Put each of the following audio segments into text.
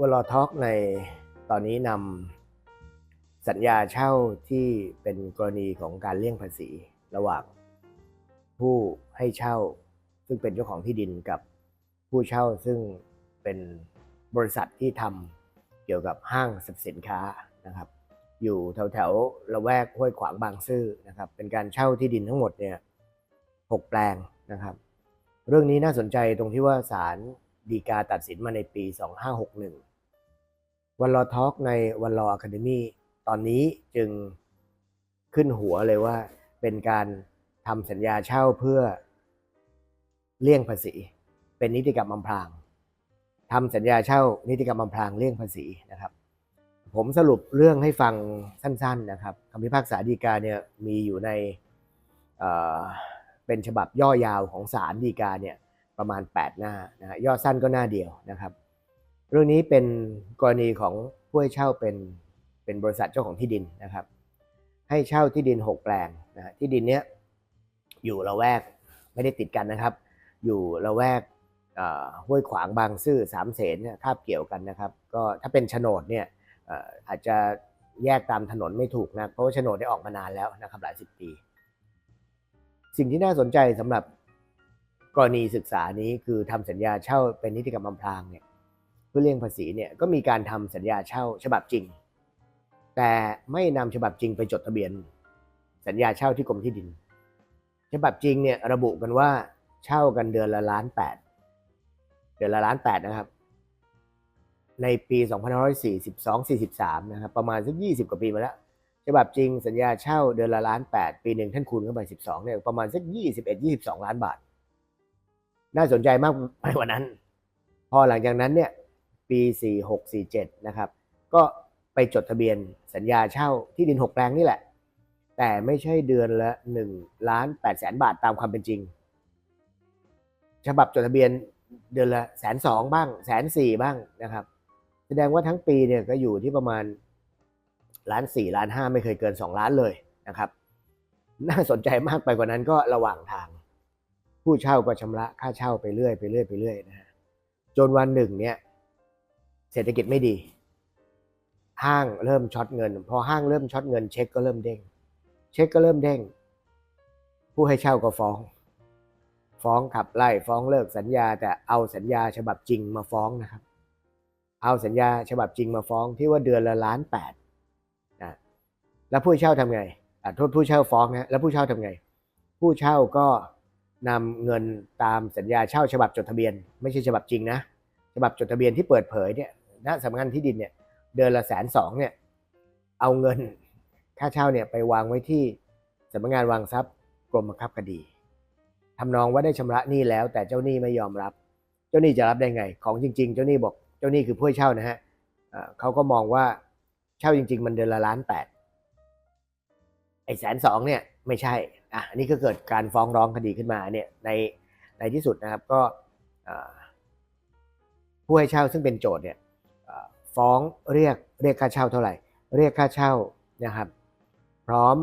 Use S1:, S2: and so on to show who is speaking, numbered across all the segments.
S1: วอลท็อกในตอนนี้นำสัญญาเช่าที่เป็นกรณีของการเลี่ยงภาษีระหว่าง ผู้ให้เช่าซึ่งเป็นเจ้าของที่ดินกับผู้เช่าซึ่งเป็นบริษัทที่ทำเกี่ยวกับห้างสรรพสินค้านะครับอยู่แถวแถวละแวกห้วยขวางบางซื่อนะครับเป็นการเช่าที่ดินทั้งหมดเนี่ยหกแปลงนะครับ เรื่องนี้น่าสนใจตรงที่ว่าศาลฎีกาตัดสินมาในปี 2561 วันรอทอล์กในวันรออะคาเดมีตอนนี้จึงขึ้นหัวเลยว่าเป็นการทำสัญญาเช่าเพื่อเลี่ยงภาษี เป็นนิติกรรมอำพรางทำสัญญาเช่านิติกรรมอำพรางเลี่ยงภาษีนะครับ ผมสรุปเรื่องให้ฟังสั้น ๆนะครับคำพิพากษาฎีกาเนี่ยมีอยู่ในเเป็นฉบับย่อยาวของศาลฎีกาเนี่ยประมาณ 8 หน้านะฮะย่อสั้นก็หน้าเดียวนะครับ เรื่องนี้เป็นกรณีของผู้ให้เช่าเป็นเป็นบริษัทเจ้าของที่ดินนะครับ ให้เช่าที่ดิน 6 แปลงนะที่ดินเนี้ยอยู่ละแวกไม่ได้ติดกันนะครับ อยู่ละแวกห้วยขวางบางซื่อสามเสนเนี่ยคาบเกี่ยวกันนะครับ ก็ถ้าเป็นโฉนดเนี่ยอาจจะแยกตามถนนไม่ถูกนะเพราะว่าโฉนดได้ออกมานานแล้วนะครับหลายสิบปี สิ่งที่น่าสนใจสำหรับกรณีศึกษานี้คือทำสัญญาเช่าเป็นนิติกรรมอำพรางเนี่ย พื่อเลี่ยงภาษีเนี่ยก็มีการทำสัญญาเช่าฉบับจริง แต่ไม่นำฉบับจริงไปจดทะเบียน สัญญาเช่าที่กรมที่ดิน ฉบับจริงเนี่ยระบุกันว่าเช่ากันเดือนละล้านแปดเดือนละล้านแปดนะครับ ในปี2542-43นะครับประมาณสัก20 กว่าปีมาแล้วฉบับจริงสัญญาเช่าเดือนละล้าน8ปีหนึ่งท่านคูณเข้าไป12เนี่ยประมาณสัก21-22ล้านบาท น่าสนใจมากไปกว่านั้น พอหลังจากนั้นเนี่ย ปี 46-47 นะครับ ก็ไปจดทะเบียนสัญญาเช่าที่ดิน 6 แปลงนี่แหละ แต่ไม่ใช่เดือนละ1ล้าน8แสนบาทตามความเป็นจริง ฉบับจดทะเบียนเดือนละแสนสองบ้างแสนสี่บ้างนะครับ แสดงว่าทั้งปีเนี่ยก็อยู่ที่ประมาณล้านสี่ล้านห้าไม่เคยเกินสองล้านเลยนะครับ น่าสนใจมากไปกว่านั้นก็ระหว่างทาง ผู้เช่าก็ชำระค่าเช่าไปเรื่อยไปเรื่อยไปเรื่อยนะฮะจนวันหนึ่งเนี่ย เศรษฐกิจไม่ดี ห้างเริ่มช็อตเงิน พอห้างเริ่มช็อตเงิน เช็คก็เริ่มเด้ง เช็คก็เริ่มเด้ง ผู้ให้เช่าก็ฟ้อง ฟ้องขับไล่ฟ้องเลิกสัญญา แต่เอาสัญญาฉบับจริงมาฟ้องนะครับ เอาสัญญาฉบับจริงมาฟ้องที่ว่าเดือนละล้านแปดนะแล้วผู้เช่าทำไงโทษผู้เช่าฟ้องนะแล้วผู้เช่าทำไง ผู้เช่าก็นำเงินตามสัญญาเช่าฉบับจดทะเบียน ไม่ใช่ฉบับจริงนะฉบับจดทะเบียนที่เปิดเผยเนี่ย ณสำนักงานที่ดินเนี่ยเดือนละแสนสองเนี่ยเอาเงินค่าเช่าเนี่ยไปวางไว้ที่สำนักงานวางทรัพย์กรมบังคับคดีทำนองว่าได้ชำระหนี้แล้ว แต่เจ้าหนี้ไม่ยอมรับ เจ้าหนี้จะรับได้ไง ของจริง ๆ เจ้าหนี้บอกเจ้าหนี้คือผู้เช่านะฮะเอ่อเขาก็มองว่าเช่าจริง ๆ มันเดือนละล้านแปดไอ้แสนสองเนี่ยไม่ใช่อะอันนี้ก็เกิดการฟ้องร้องคดีขึ้นมาเนี่ยในในที่สุดนะครับก็ผู้ให้เช่าซึ่งเป็นโจทย์เนี่ย ฟ้องเรียกเรียกค่าเช่าเท่าไหร่ เรียกค่าเช่านะครับ พร้อม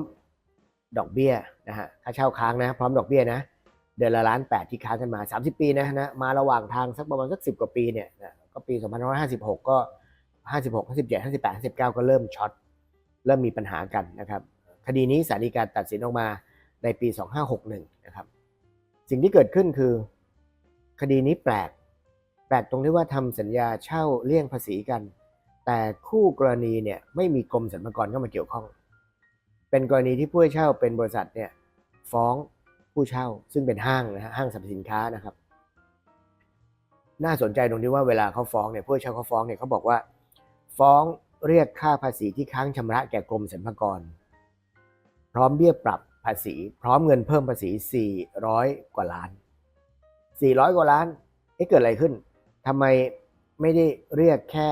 S1: ดอกเบี้ยนะฮะค่าเช่าค้างนะ พร้อมดอกเบี้ยนะ เดือนละล้านแปดที่ค้างกันมา 30 ปีนะนะมาระหว่างทางสักประมาณสักสิกว่าปีเนี่ยนะก็ปี2556 ก็ 56 57 58 59 ก็เริ่มช็อตเริ่มมีปัญหากันนะครับ คดีนี้ศาลฎีกาตัดสินออกมาในปี 2561 นะครับ สิ่งที่เกิดขึ้นคือ คดีนี้แปลก แปลกตรงที่ว่าทำสัญญาเช่าเลี่ยงภาษีกัน แต่คู่กรณีเนี่ยไม่มีกรมสรรพากรเข้ามาเกี่ยวข้อง เป็นกรณีที่ผู้เช่าเป็นบริษัทเนี่ยฟ้องผู้เช่าซึ่งเป็นห้างนะฮะห้างสรรพสินค้านะครับ น่าสนใจตรงที่ว่าเวลาเขาฟ้องเนี่ยผู้เช่าเขาฟ้องเนี่ยเขาบอกว่า ฟ้องเรียกค่าภาษีที่ค้างชำระแก่กรมสรรพากร พร้อมเบี้ยปรับภาษี พร้อมเงินเพิ่มภาษี 400 กว่าล้าน 400 กว่าล้านเอ๊ะเกิดอะไรขึ้นทำไมไม่ได้เรียกแค่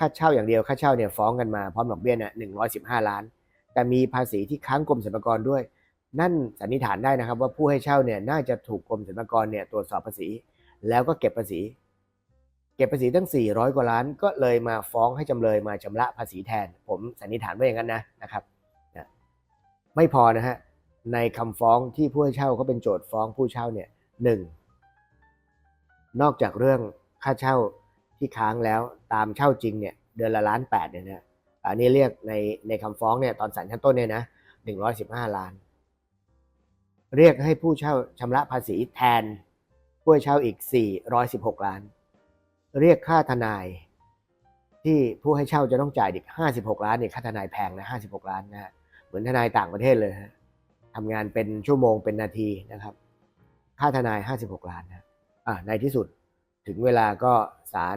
S1: ค่าเช่าอย่างเดียวค่าเช่าเนี่ยฟ้องกันมาพร้อมดอกเบี้ยเนี่ย115ล้าน แต่มีภาษีที่ค้างกรมสรรพากรด้วย นั่นสันนิษฐานได้นะครับ ว่าผู้ให้เช่าเนี่ยน่าจะถูกกรมสรรพากรเนี่ยตรวจสอบภาษี แล้วก็เก็บภาษี เก็บภาษีตั้ง 400 กว่าล้าน ก็เลยมาฟ้องให้จำเลยมาชำระภาษีแทน ผมสันนิษฐานว่าอย่างนั้นนะนะครับไม่พอนะฮะในคำฟ้องที่ผู้ให้เช่าเขาเป็นโจทย์ฟ้องผู้เช่าเนี่ยหนึ่งนอกจากเรื่องค่าเช่า ที่ค้างแล้วตามเช่าจริงเนี่ยเดือนละล้านแปดเนี่ยนะอันนี้เรียกในในคำฟ้องเนี่ยตอนศาลชั้นต้นเนี่ยนะหนึ่งร้อยสิบห้าล้าน เรียกให้ผู้เช่าชำระภาษีแทนผู้เช่าอีกสี่ร้อยสิบหกล้าน เรียกค่าทนายที่ผู้ให้เช่าจะต้องจ่ายอีกห้าสิบหกล้านเนี่ยค่าทนายแพงนะห้าสิบหกล้านนะฮะเหมือนทนายต่างประเทศเลยฮะทำงานเป็นชั่วโมงเป็นนาทีนะครับ ค่าทนายห้าสิบหกล้านนะอ่าในที่สุด ถึงเวลาก็ศาล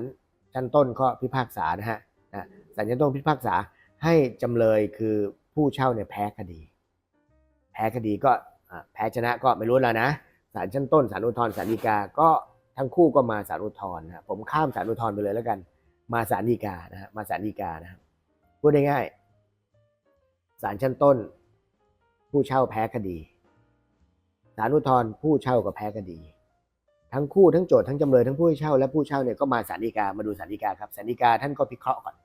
S1: ชั้นต้นก็พิพากษานะฮะนะศาลชั้นต้นพิพากษาให้จำเลยคือผู้เช่าเนี่ยแพ้คดี แพ้คดีก็แพ้ชนะก็ไม่รู้แล้วนะศาลชั้นต้นศาลอุทธรณ์ศาลฎีกาก็ทั้งคู่ก็มาศาลอุทธรณ์นะผมข้ามศาลอุทธรณ์ไปเลยแล้วกัน มาศาลฎีกานะฮะมาศาลฎีกานะครับพูดง่ายๆศาลชั้นต้น ผู้เช่าแพ้คดีศาลอุทธรณ์ผู้เช่าก็แพ้คดี ทั้งคู่ทั้งโจทย์ทั้งจำเลยทั้งผู้ให้เช่าและผู้เช่าเนี่ยก็มาศาลฎีกามาดูศาลฎีกาครับศาลฎีกาท่านก็พิเคราะห์ก่อน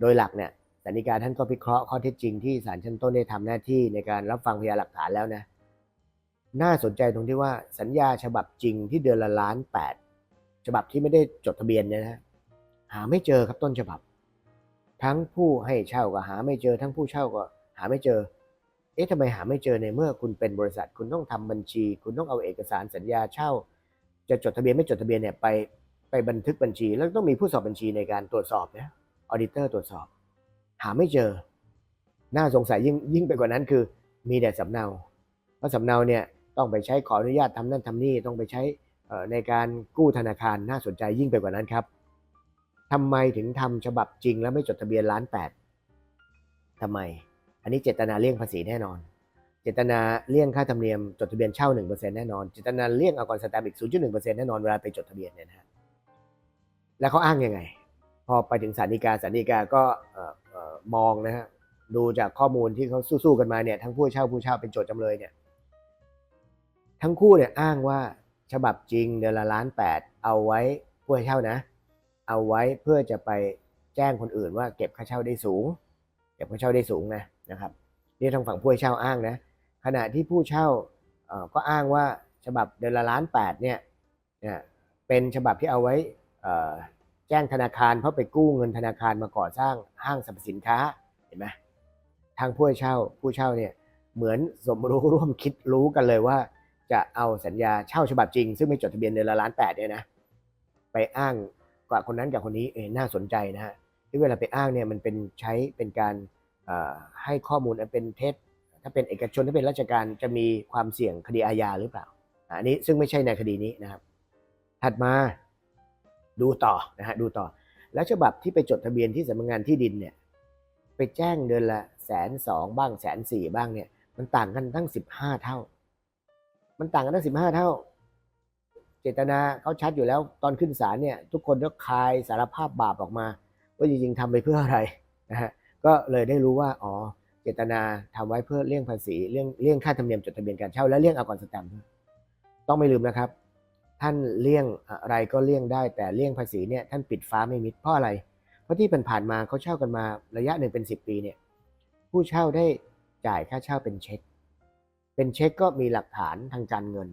S1: โดยหลักเนี่ยศาลฎีกาท่านก็พิเคราะห์ข้อเท็จจริงที่ศาลชั้นต้นได้ทำหน้าที่ในการรับฟังพยานหลักฐานแล้วนะ น่าสนใจตรงที่ว่าสัญญาฉบับจริงที่เดือนละล้านแปดฉบับที่ไม่ได้จดทะเบียนเนี่ยนะหาไม่เจอครับต้นฉบับ ทั้งผู้ให้เช่าก็หาไม่เจอ ทั้งผู้เช่าก็หาไม่เจอ เอ๊ะทำไมหาไม่เจอในเมื่อคุณเป็นบริษัท คุณต้องทำบัญชี คุณต้องเอาเอกสารสัญญาเช่า จะจดทะเบียนไม่จดทะเบียนเนี่ยไปไปบันทึกบัญชี แล้วต้องมีผู้สอบบัญชีในการตรวจสอบนะออดิเตอร์ตรวจสอบ หาไม่เจอ น่าสงสัยยิ่งยิ่งไปกว่านั้นคือ มีแต่สำเนาเพราะสำเนาเนี่ยต้องไปใช้ขออนุญาตทำนั่นทำนี่ต้องไปใช้เอ่อในการกู้ธนาคารน่าสนใจยิ่งไปกว่านั้นครับทำไมถึงทำฉบับจริงแล้วไม่จดทะเบียนล้านแปดทำไม อันนี้เจตนาเลี่ยงภาษีแน่นอน เจตนาเลี่ยงค่าธรรมเนียมจดทะเบียนเช่า 1%แน่นอน เจตนาเลี่ยงอากอนสแตมป์อีก 0.1%แน่นอนเวลาไปจดทะเบียนเนี่ยนะฮะแล้วเขาอ้างยังไง พอไปถึงศาลฎีกาศาลฎีกาก็มองนะฮะดูจากข้อมูลที่เขาสู้ๆกันมาเนี่ยทั้งผู้เช่าผู้เช่าเป็นโจทย์จำเลยเนี่ยทั้งคู่เนี่ยอ้างว่าฉบับจริงเดือนละล้านแปดเอาไว้ผู้เช่านะ เอาไว้เพื่อจะไปแจ้งคนอื่นว่าเก็บค่าเช่าได้สูง เก็บค่าเช่าได้สูงนะ นะครับนี่ทางฝั่งผู้เช่าอ้างนะขณะที่ผู้เช่าก็อ้างว่าฉบับเดือนละล้านแปดเนี่ยเป็นฉบับที่เอาไว้แจ้งธนาคารเพราะไปกู้เงินธนาคารมาก่อสร้างห้างสรรพสินค้าเห็นไหมทางผู้เช่าผู้เช่าเนี่ยเหมือนสมรู้ร่วมคิดรู้กันเลยว่า จะเอาสัญญาเช่าฉบับจริง ซึ่งไม่จดทะเบียนเดือนละล้านแปดเนี่ยนะไปอ้างกว่าคนนั้นกับคนนี้เออน่าสนใจนะฮะที่เวลาไปอ้างเนี่ยมันเป็นใช้เป็นการ ให้ข้อมูลอันเป็นเท็จ ถ้าเป็นเอกชนถ้าเป็นราชการจะมีความเสี่ยงคดีอาญาหรือเปล่า อันนี้ซึ่งไม่ใช่ในคดีนี้นะครับ ถัดมาดูต่อนะฮะดูต่อ แล้วฉบับที่ไปจดทะเบียนที่สำนักงานที่ดินเนี่ยไปแจ้งเดือนละแสนสองบ้างแสนสี่บ้างเนี่ย มันต่างกันตั้งสิบห้าเท่า มันต่างกันตั้งสิบห้าเท่า เจตนาเขาชัดอยู่แล้วตอนขึ้นศาลเนี่ย ทุกคนก็คลายสารภาพบาปออกมา ว่าจริงๆทำไปเพื่ออะไรนะฮะ ก็เลยได้รู้ว่าอ๋อเจตนาทำไว้เพื่อเลี่ยงภาษีเลี่ยงเลี่ยงค่าธรรมเนียมจดทะเบียนการเช่าและเลี่ยงเอากอนสแตมป์ต้องไม่ลืมนะครับ ท่านเลี่ยงอะไรก็เลี่ยงได้ แต่เลี่ยงภาษีเนี่ยท่านปิดฟ้าไม่มิดเพราะอะไร เพราะที่ผ่านมาเขาเช่ากันมาระยะหนึ่งเป็นสิบปีเนี่ยผู้เช่าได้จ่ายค่าเช่าเป็นเช็ค เป็นเช็คก็มีหลักฐานทางการเงิน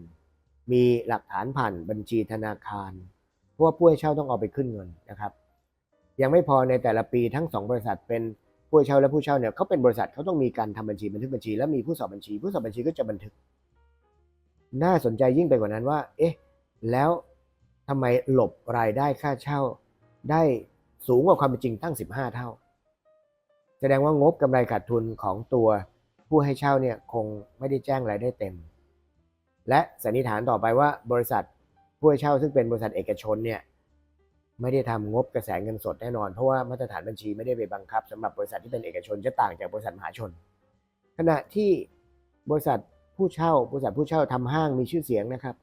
S1: มีหลักฐานผ่านบัญชีธนาคารเพราะว่าผู้ให้เช่าต้องเอาไปขึ้นเงินนะครับ ยังไม่พอในแต่ละปีทั้งสองบริษัทเป็น ผู้เช่าและผู้เช่าเนี่ยเขาเป็นบริษัทเขาต้องมีการทำบัญชีบันทึกบัญชี และมีผู้สอบบัญชี ผู้สอบบัญชีก็จะบันทึก น่าสนใจยิ่งไปกว่านั้นว่า เอ๊ะ แล้วทำไมหลบรายได้ค่าเช่า ได้สูงกว่าความเป็นจริงตั้ง 15 เท่า แสดงว่างบกำไรขาดทุนของตัวผู้ให้เช่าเนี่ยคงไม่ได้แจ้งรายได้เต็ม และสันนิษฐานต่อไปว่าบริษัทผู้ให้เช่าซึ่งเป็นบริษัทเอกชนเนี่ย ไม่ได้ทำงบกระแสเงินสดแน่นอน เพราะว่ามาตรฐานบัญชีไม่ได้ไปบังคับสำหรับบริษัทที่เป็นเอกชนจะต่างจากบริษัทมหาชน ขณะที่บริษัทผู้เช่าบริษัทผู้เช่าทำห้างมีชื่อเสียงนะครับ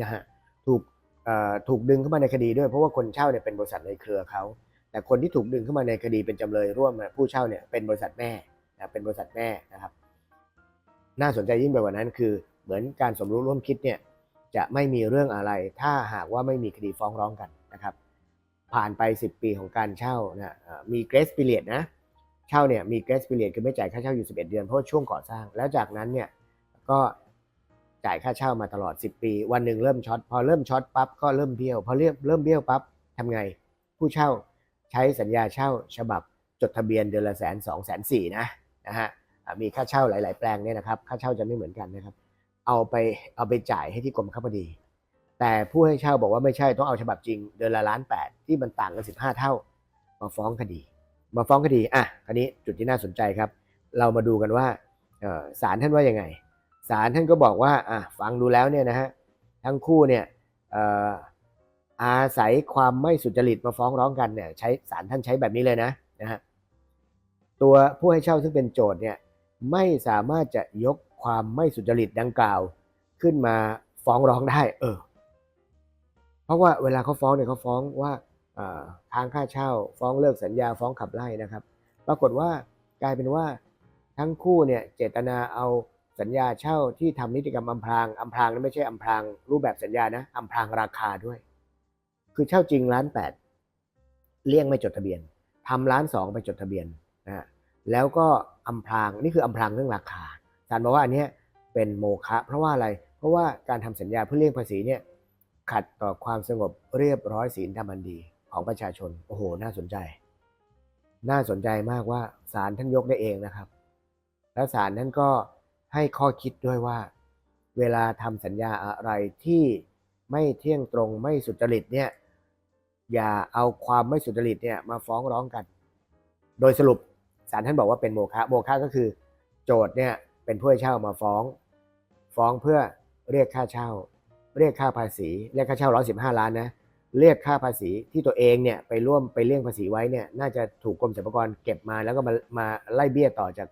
S1: นะฮะถูกเอ่อถูกดึงเข้ามาในคดีด้วยเพราะว่าคนเช่าเนี่ยเป็นบริษัทในเครือเขาแต่คนที่ถูกดึงเข้ามาในคดีเป็นจำเลยร่วมผู้เช่าเนี่ยเป็นบริษัทแม่นะเป็นบริษัทแม่นะครับ น่าสนใจยิ่งไปกว่านั้นคือ เหมือนการสมรู้ร่วมคิดเนี่ยจะไม่มีเรื่องอะไร ถ้าหากว่าไม่มีคดีฟ้องร้องกันนะครับ ผ่านไป 10 ปีของการเช่านะมี grace period นะ เช่าเนี่ยมี grace period คือไม่จ่ายค่าเช่าอยู่ 11 เดือนเพราะช่วงก่อสร้าง แล้วจากนั้นเนี่ยก็จ่ายค่าเช่ามาตลอด 10 ปี วันหนึ่งเริ่มช็อตพอเริ่มช็อตปั๊บก็เริ่มเบี้ยวพอเริ่มเริ่มเบี้ยวปั๊บทำไง ผู้เช่าใช้สัญญาเช่าฉบับจดทะเบียนเดือนละแสนสองแสนสี่นะนะฮะมีค่าเช่าหลาย ๆ แปลงเนี่ยนะครับ ค่าเช่าจะไม่เหมือนกันนะครับ เอาไปเอาไปจ่ายให้ที่กรมข้าพดี แต่ผู้ให้เช่าบอกว่าไม่ใช่ต้องเอาฉบับจริงเดือนละล้านแปดที่มันต่างกันสิบห้าเท่า มาฟ้องคดี มาฟ้องคดีอะคราวนี้จุดที่น่าสนใจครับ เรามาดูกันว่าศาลท่านว่ายังไงศาลท่านก็บอกว่าอะฟังดูแล้วเนี่ยนะฮะทั้งคู่เนี่ยเอ่ออาศัยความไม่สุจริตมาฟ้องร้องกันเนี่ยใช้ศาลท่านใช้แบบนี้เลยนะนะฮะตัวผู้ให้เช่าซึ่งเป็นโจทย์เนี่ยไม่สามารถจะยกความไม่สุจริตดังกล่าว ขึ้นมาฟ้องร้องได้ เออ เพราะว่าเวลาเขาฟ้องเนี่ยเขาฟ้องว่าค้างค่าเช่า ฟ้องเลิกสัญญาฟ้องขับไล่นะครับ ปรากฏว่ากลายเป็นว่าทั้งคู่เนี่ยเจตนาเอาสัญญาเช่าที่ทำนิติกรรมอำพรางอำพรางนั้นไม่ใช่อำพรางรูปแบบสัญญานะอำพรางราคาด้วย คือเช่าจริงล้านแปดเลี่ยงไม่จดทะเบียนทำล้านสองไปจดทะเบียนนะแล้วก็อำพรางนี่คืออำพรางเรื่องราคาศาลบอกว่าอันนี้เป็นโมฆะเพราะว่าอะไร เพราะว่าการทำสัญญาเพื่อเลี่ยงภาษีเนี่ย ขัดต่อความสงบเรียบร้อยศีลธรรมันดีของประชาชน โอ้โห น่าสนใจ น่าสนใจมากว่าศาลท่านยกได้เองนะครับ แล้วศาลท่านก็ให้ข้อคิดด้วยว่า เวลาทำสัญญาอะไรที่ไม่เที่ยงตรงไม่สุจริตเนี่ยอย่าเอาความไม่สุจริตเนี่ยมาฟ้องร้องกัน โดยสรุปศาลท่านบอกว่าเป็นโมฆะโมฆะก็คือ โจทย์เนี่ยเป็นผู้ให้เช่ามาฟ้อง ฟ้องเพื่อเรียกค่าเช่า เรียกค่าภาษีเรียกค่าเช่า115ล้านนะเรียกค่าภาษีที่ตัวเองเนี่ยไปร่วมไปเลี่ยงภาษีไว้เนี่ยน่าจะถูกกรมสรรพากรเก็บมาแล้วก็มามาไล่เบี้ยต่อจาก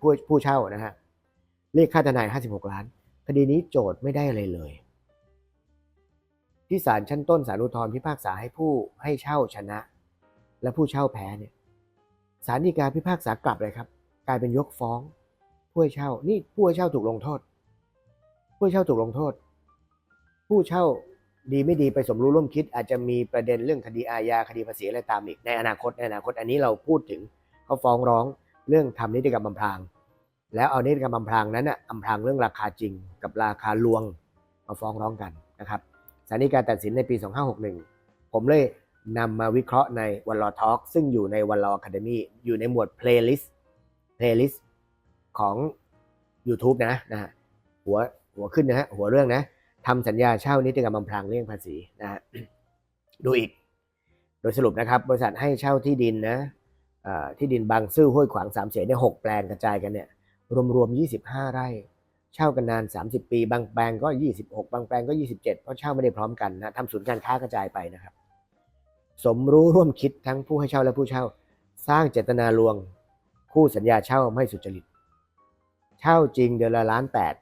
S1: ผู้ผู้เช่านะฮะเรียกค่าทนาย 56 ล้าน คดีนี้โจทย์ไม่ได้อะไรเลย ที่ศาลชั้นต้นศาลอุทธรณ์พิพากษาให้ผู้ให้เช่าชนะ และผู้เช่าแพ้เนี่ยศาลฎีกาพิพากษากลับเลยครับ กลายเป็นยกฟ้อง ผู้ให้เช่านี่ผู้ให้เช่าถูกลงโทษ ผู้ให้เช่าถูกลงโทษ ผู้เช่าดีไม่ดีไปสมรู้ร่วมคิด อาจจะมีประเด็นเรื่องคดีอาญาคดีภาษีอะไรตามอีกในอนาคตในอนาคตอันนี้เราพูดถึงเขาฟ้องร้องเรื่องทำนิติกรรมอำพราง แล้วเอานิติกรรมอำพรางนั้นน่ะอำพรางเรื่องราคาจริง กับราคาลวงมาฟ้องร้องกันนะครับศาลฎีกาตัดสินในปี 2561 ผมเลยนำมาวิเคราะห์ในวันรอทอล์กซึ่งอยู่ในวันรอ Academy อยู่ในหมวด playlist playlist ของ YouTube นะนะหัวหัวขึ้นนะฮะหัวเรื่องนะ ทำสัญญาเช่านิติกรรมอำพรางเลี่ยงภาษีนะฮะดูอีก โดยสรุปนะครับ บริษัทให้เช่าที่ดินนะที่ดินบางซื่อห้วยขวางสามเสนเนี่ยหกแปลงกระจายกันเนี่ยรวมๆ25 ไร่ เช่ากันนาน 30 ปี บางแปลงก็ 26 บางแปลงก็ 27 เพราะเช่าไม่ได้พร้อมกันนะทำศูนย์การค้ากระจายไปนะครับ สมรู้ร่วมคิดทั้งผู้ให้เช่าและผู้เช่า สร้างเจตนาลวง คู่สัญญาเช่าไม่สุจริต เช่าจริงเดือนละล้านแปด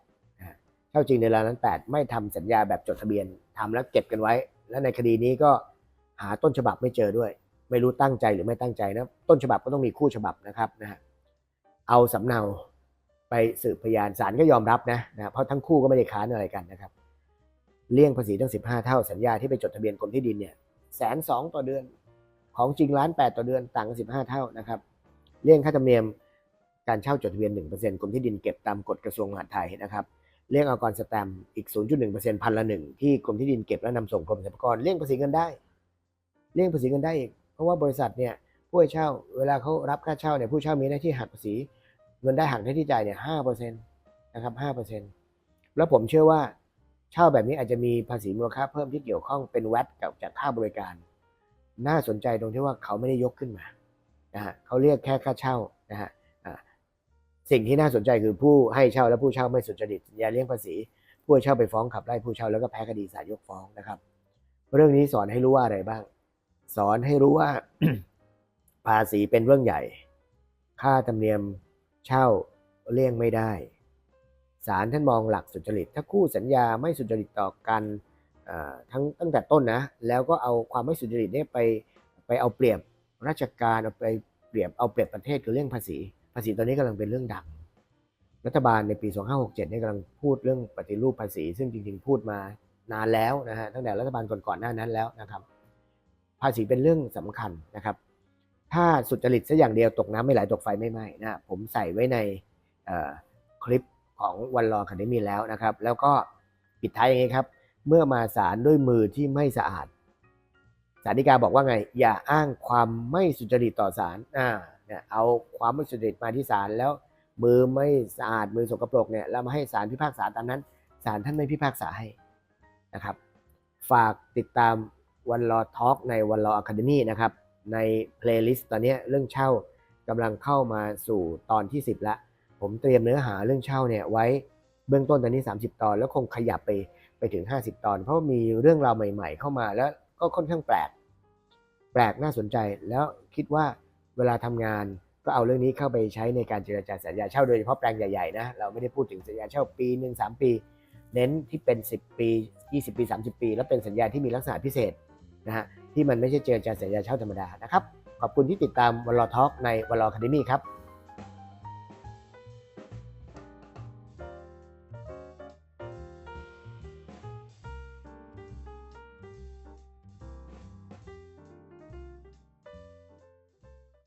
S1: เช่าจริงเดือนละล้านแปดไม่ทำสัญญาแบบจดทะเบียนทำแล้วเก็บกันไว้ และในคดีนี้ก็หาต้นฉบับไม่เจอด้วย ไม่รู้ตั้งใจหรือไม่ตั้งใจนะต้นฉบับก็ต้องมีคู่ฉบับนะครับนะฮะเอาสำเนาไปสืบพยานศาลก็ยอมรับนะนะเพราะทั้งคู่ก็ไม่ได้ค้านอะไรกันนะครับ เลี่ยงภาษีตั้ง 15 เท่าสัญญาที่ไปจดทะเบียนกรมที่ดินเนี่ยแสนสองต่อเดือนของจริงล้านแปดต่อเดือนต่างกัน15เท่านะครับเลี่ยงค่าธรรมเนียมการเช่าจดทะเบียน1%กรมที่ดินเก็บตามกฎกระทรวงมหาดไทยนะครับ เลี่ยงอากรสแตมป์อีก 0.1%พันละหนึ่งที่กรมที่ดินเก็บแล้วนำส่งกรมสรรพากรเลี่ยงภาษีเงินได้ เลี่ยงภาษีเงินได้อีก เพราะว่าบริษัทเนี่ยผู้เช่า เวลาเขารับค่าเช่าเนี่ยผู้เช่ามีหน้าที่หักภาษีเงินได้หักได้ที่จ่ายเนี่ยห้าเปอร์เซ็นต์นะครับห้าเปอร์เซ็นต์แล้วผมเชื่อว่าเช่าแบบนี้อาจจะมีภาษีมูลค่าเพิ่มที่เกี่ยวข้องเป็นแวตกับจากค่าบริการ น่าสนใจตรงที่ว่าเขาไม่ได้ยกขึ้นมานะฮะเขาเรียกแค่ค่าเช่านะฮะ สิ่งที่น่าสนใจคือผู้ให้เช่าและผู้เช่าไม่สุจริตอย่าเลี้ยงภาษี ผู้เช่าไปฟ้องขับไล่ผู้เช่าแล้วก็แพ้คดีศาลยกฟ้องนะครับ เรื่องนี้สอนให้รู้ว่าอะไรบ้าง สอนให้รู้ว่าภาษีเป็นเรื่องใหญ่ ค่าธรรมเนียมเช่าเลี่ยงไม่ได้ศาลท่านมองหลักสุจริต ถ้าคู่สัญญาไม่สุจริตต่อกันทั้งตั้งแต่ต้นนะ แล้วก็เอาความไม่สุจริตเนี่ยไปไปเอาเปรียบราชการเอาไปเปรียบเอาเปรียบประเทศคือเรื่องภาษี ภาษีตอนนี้กำลังเป็นเรื่องดังรัฐบาลในปี 2567เนี่ยกำลังพูดเรื่องปฏิรูปภาษี ซึ่งจริงๆ พูดมานานแล้วนะฮะตั้งแต่รัฐบาลก่อนๆหน้านั้นแล้วนะครับ ภาษีเป็นเรื่องสำคัญนะครับ ถ้าสุจริตซะอย่างเดียวตกน้ำไม่ไหลตกไฟไม่ไหม้นะผมใส่ไว้ในคลิปของวันรอคันนี้มีแล้วนะครับ แล้วก็ปิดท้ายอย่างนี้ครับ เมื่อมาศาลด้วยมือที่ไม่สะอาดศารฎีกาบอกว่าไง อย่าอ้างความไม่สุจริตต่อศาลอ่า เนี่ยเอาความไม่สุจริตมาที่ศาลแล้ว มือไม่สะอาดมือสกปรกเนี่ยแล้วมาให้ศาลพิพากษาตามนั้นศาลท่านไม่พิพากษาให้นะครับ ฝากติดตามวันรอทอล์กในวันรออะคาเดมี่นะครับ ในเพลย์ลิสต์ตอนนี้เรื่องเช่ากำลังเข้ามาสู่ตอนที่ 10 ละ ผมเตรียมเนื้อหาเรื่องเช่าเนี่ยไว้เบื้องต้นตอนนี้ 30 ตอน แล้วคงขยับไปไปถึง 50 ตอน เพราะมีเรื่องราวใหม่ ๆ เข้ามาแล้วก็ค่อนข้างแปลก แปลกน่าสนใจแล้วคิดว่า เวลาทำงานก็เอาเรื่องนี้เข้าไปใช้ในการเจรจาสัญญาเช่าโดยเฉพาะแปลงใหญ่ๆนะเราไม่ได้พูดถึงสัญญาเช่าปีหนึ่งสามปี เน้นที่เป็น 10 ปี 20 ปี 30 ปี แล้วเป็นสัญญาที่มีลักษณะพิเศษนะฮะที่มันไม่ใช่เจรจาสัญญาเช่าธรรมดานะครับขอบคุณที่ติดตามวันรอทอล์กในวันรอคาเดมี่ครับ